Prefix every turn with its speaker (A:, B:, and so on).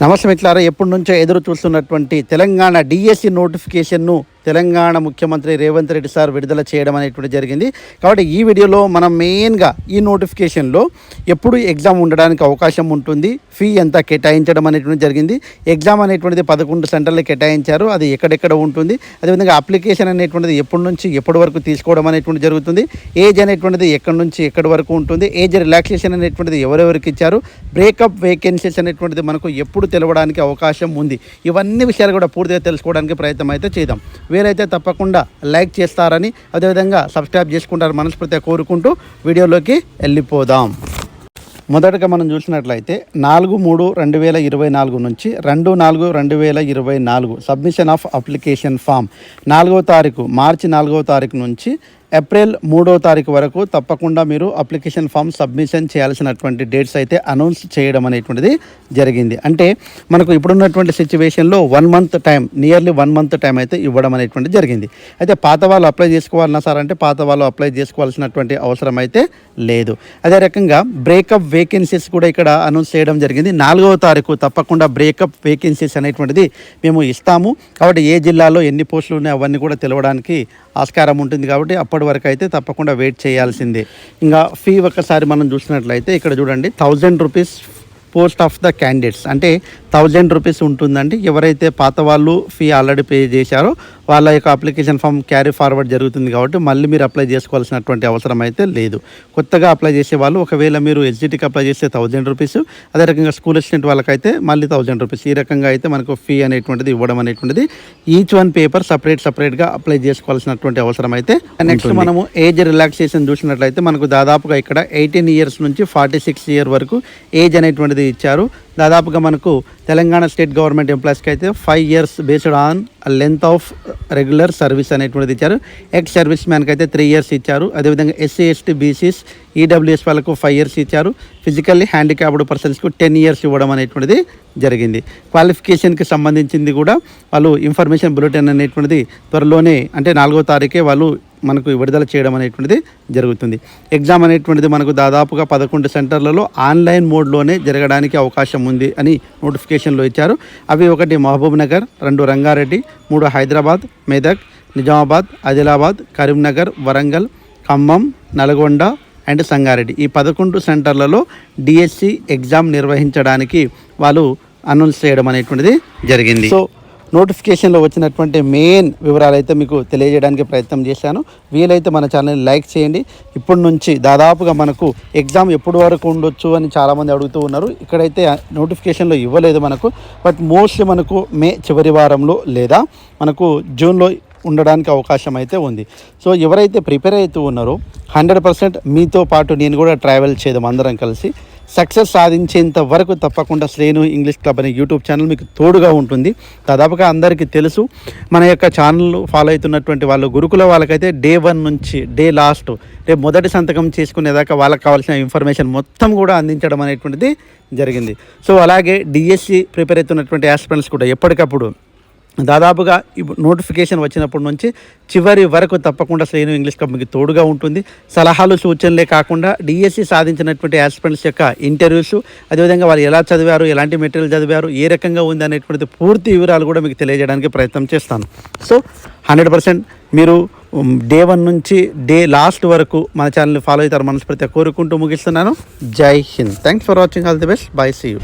A: నమస్కారం మిత్రులారా ఎప్పటి నుంచో ఎదురు చూస్తున్నటువంటి తెలంగాణ డిఎస్సి నోటిఫికేషన్ను తెలంగాణ ముఖ్యమంత్రి రేవంత్ రెడ్డి సార్ విడుదల చేయడం అనేటువంటి జరిగింది. కాబట్టి ఈ వీడియోలో మనం మెయిన్గా ఈ నోటిఫికేషన్లో ఎప్పుడు ఎగ్జామ్ ఉండడానికి అవకాశం ఉంటుంది ఫీ ఎంత కేటాయించడం అనేటువంటి జరిగింది. ఎగ్జామ్ అనేటువంటిది పదకొండు సెంటర్లు కేటాయించారు అది ఎక్కడెక్కడ ఉంటుంది అదేవిధంగా అప్లికేషన్ అనేటువంటిది ఎప్పటి నుంచి ఎప్పటి వరకు తీసుకోవడం అనేటువంటి జరుగుతుంది ఏజ్ అనేటువంటిది ఎక్కడి నుంచి ఎక్కడి వరకు ఉంటుంది ఏజ్ రిలాక్సేషన్ అనేటువంటిది ఎవరెవరికి ఇచ్చారు బ్రేకప్ వేకెన్సీస్ అనేటువంటిది మనకు ఎప్పుడు తెలవడానికి అవకాశం ఉంది. ఇవన్నీ విషయాలు కూడా పూర్తిగా తెలుసుకోవడానికి ప్రయత్నం అయితే చేద్దాం. వీరైతే తప్పకుండా లైక్ చేస్తారని అదేవిధంగా సబ్స్క్రైబ్ చేసుకుంటారు మనస్ఫూర్తిగా కోరుకుంటూ వీడియోలోకి వెళ్ళిపోదాం. మొదటగా మనం చూసినట్లయితే నాలుగు మూడు రెండు వేల ఇరవై నాలుగు నుంచి రెండు నాలుగు రెండు వేల ఇరవై నాలుగు సబ్మిషన్ ఆఫ్ అప్లికేషన్ ఫామ్ నాలుగో తారీఖు మార్చి నాలుగో తారీఖు నుంచి ఏప్రిల్ మూడో తారీఖు వరకు తప్పకుండా మీరు అప్లికేషన్ ఫామ్ సబ్మిషన్ చేయాల్సినటువంటి డేట్స్ అయితే అనౌన్స్ చేయడం అనేటువంటిది జరిగింది. అంటే మనకు ఇప్పుడున్నటువంటి సిచ్యువేషన్లో one month time nearly one month time అయితే ఇవ్వడం అనేటువంటిది జరిగింది. అయితే పాత వాళ్ళు అప్లై చేసుకోవాలన్నా సార్ అంటే పాత వాళ్ళు అప్లై చేసుకోవాల్సినటువంటి అవసరం అయితే లేదు. అదే రకంగా బ్రేకప్ వేకెన్సీస్ కూడా ఇక్కడ అనౌన్స్ చేయడం జరిగింది. నాలుగవ తారీఖు తప్పకుండా బ్రేకప్ వేకెన్సీస్ అనేటువంటిది మేము ఇస్తాము. కాబట్టి ఏ జిల్లాలో ఎన్ని పోస్టులు ఉన్నాయి అవన్నీ కూడా తెలవడానికి ఆస్కారం ఉంటుంది కాబట్టి అప్పటి వరకు అయితే తప్పకుండా వెయిట్ చేయాల్సిందే. ఇంకా ఫీ ఒకసారి మనం చూసినట్లయితే ఇక్కడ చూడండి thousand rupees post of the candidates. అంటే థౌజండ్ రూపీస్ ఉంటుందండి. ఎవరైతే పాత వాళ్ళు ఫీ ఆల్రెడీ పే చేశారో వాళ్ళ యొక్క అప్లికేషన్ ఫామ్ క్యారీ ఫార్వర్డ్ జరుగుతుంది కాబట్టి మళ్ళీ మీరు అప్లై చేసుకోవాల్సినటువంటి అవసరం అయితే లేదు. కొత్తగా అప్లై చేసే వాళ్ళు ఒకవేళ మీరు ఎస్జిటికి అప్లై చేస్తే థౌజండ్ రూపీస్. అదే రకంగా స్కూల్ అసిస్టెంట్ వాళ్ళకైతే మళ్ళీ థౌజండ్ రూపీస్. ఈ రకంగా అయితే మనకు ఫీ అనేటువంటిది ఇవ్వడం అనేటువంటిది ఈచ్ వన్ పేపర్ సపరేట్ సపరేట్గా అప్లై చేసుకోవాల్సినటువంటి అవసరం అయితే నెక్స్ట్ మనము ఏజ్ రిలాక్సేషన్ చూసినట్లయితే మనకు దాదాపుగా ఇక్కడ ఎయిటీన్ ఇయర్స్ నుంచి ఫార్టీ సిక్స్ ఇయర్ వరకు ఏజ్ అనేటువంటిది ఇచ్చారు. దాదాపుగా మనకు తెలంగాణ స్టేట్ గవర్నమెంట్ ఎంప్లాయీస్కి అయితే five years based on length of regular service అనేటువంటిది ఇచ్చారు. ఎక్స్ సర్వీస్ మ్యాన్కి అయితే త్రీ ఇయర్స్ ఇచ్చారు. అదేవిధంగా ఎస్సీ ఎస్టీ బీసీస్ ఈడబ్ల్యూఎస్ వాళ్ళకు ఫైవ్ ఇయర్స్ ఇచ్చారు. ఫిజికల్లీ హ్యాండిక్యాప్డ్ పర్సన్స్కు టెన్ ఇయర్స్ ఇవ్వడం అనేటువంటిది జరిగింది. క్వాలిఫికేషన్కి సంబంధించింది కూడా వాళ్ళు ఇన్ఫర్మేషన్ బులెటిన్ అనేటువంటిది త్వరలోనే అంటే నాలుగో తారీఖే వాళ్ళు మనకు విడుదల చేయడం అనేటువంటిది జరుగుతుంది. ఎగ్జామ్ అనేటువంటిది మనకు దాదాపుగా పదకొండు సెంటర్లలో ఆన్లైన్ మోడ్లోనే జరగడానికి అవకాశం ఉంది అని నోటిఫికేషన్లో ఇచ్చారు. అవి ఒకటి మహబూబ్ నగర్ రెండు రంగారెడ్డి మూడు హైదరాబాద్ మెదక్ నిజామాబాద్ ఆదిలాబాద్ కరీంనగర్ వరంగల్ ఖమ్మం నల్గొండ అండ్ సంగారెడ్డి. ఈ పదకొండు సెంటర్లలో డిఎస్సి ఎగ్జామ్ నిర్వహించడానికి వాళ్ళు అనౌన్స్ చేయడం అనేటువంటిది జరిగింది. సో నోటిఫికేషన్లో వచ్చినటువంటి మెయిన్ వివరాలు అయితే మీకు తెలియజేయడానికి ప్రయత్నం చేశాను. వీలైతే మన ఛానల్ని లైక్ చేయండి. ఇప్పటి నుంచి దాదాపుగా మనకు ఎగ్జామ్ ఎప్పుడు వరకు ఉండొచ్చు అని చాలామంది అడుగుతూ ఉన్నారు. ఇక్కడైతే నోటిఫికేషన్లో ఇవ్వలేదు మనకు. బట్ మోస్ట్లీ మనకు మే చివరి వారంలో లేదా మనకు జూన్లో ఉండడానికి అవకాశం అయితే ఉంది. సో ఎవరైతే ప్రిపేర్ అవుతూ ఉన్నారో హండ్రెడ్ పర్సెంట్ మీతో పాటు నేను కూడా ట్రావెల్ చేద్దాం అందరం కలిసి. సక్సెస్ సాధించేంత వరకు తప్పకుండా శ్రేణు ఇంగ్లీష్ క్లబ్ అనే యూట్యూబ్ ఛానల్ మీకు తోడుగా ఉంటుంది. దాదాపుగా అందరికీ తెలుసు. మన యొక్క ఛానల్ ఫాలో అవుతున్నటువంటి వాళ్ళు గురుకుల వాళ్ళకైతే డే వన్ నుంచి డే లాస్ట్ రేపు మొదటి సంతకం చేసుకునేదాకా వాళ్ళకి కావాల్సిన ఇన్ఫర్మేషన్ మొత్తం కూడా అందించడం అనేటువంటిది జరిగింది. సో అలాగే డిఎస్సి ప్రిపేర్ అవుతున్నటువంటి ఆస్పిరెంట్స్ కూడా ఎప్పటికప్పుడు దాదాపుగా ఇప్పుడు నోటిఫికేషన్ వచ్చినప్పటి నుంచి చివరి వరకు తప్పకుండా శ్రేణు ఇంగ్లీష్ కంపెనీకి తోడుగా ఉంటుంది. సలహాలు సూచనలే కాకుండా డిఎస్సి సాధించినటువంటి ఆస్పిరెంట్స్ యొక్క ఇంటర్వ్యూస్ అదేవిధంగా వాళ్ళు ఎలా చదివారు ఎలాంటి మెటీరియల్ చదివారు ఏ రకంగా ఉంది అనేటువంటి పూర్తి వివరాలు కూడా మీకు తెలియజేయడానికి ప్రయత్నం చేస్తాను. సో హండ్రెడ్ పర్సెంట్ మీరు డే వన్ నుంచి డే లాస్ట్ వరకు మన ఛానల్ని ఫాలో అవుతారు మనస్ఫూర్తిగా కోరుకుంటూ ముగిస్తున్నాను. జై Hind. Thanks for watching all the best bye see you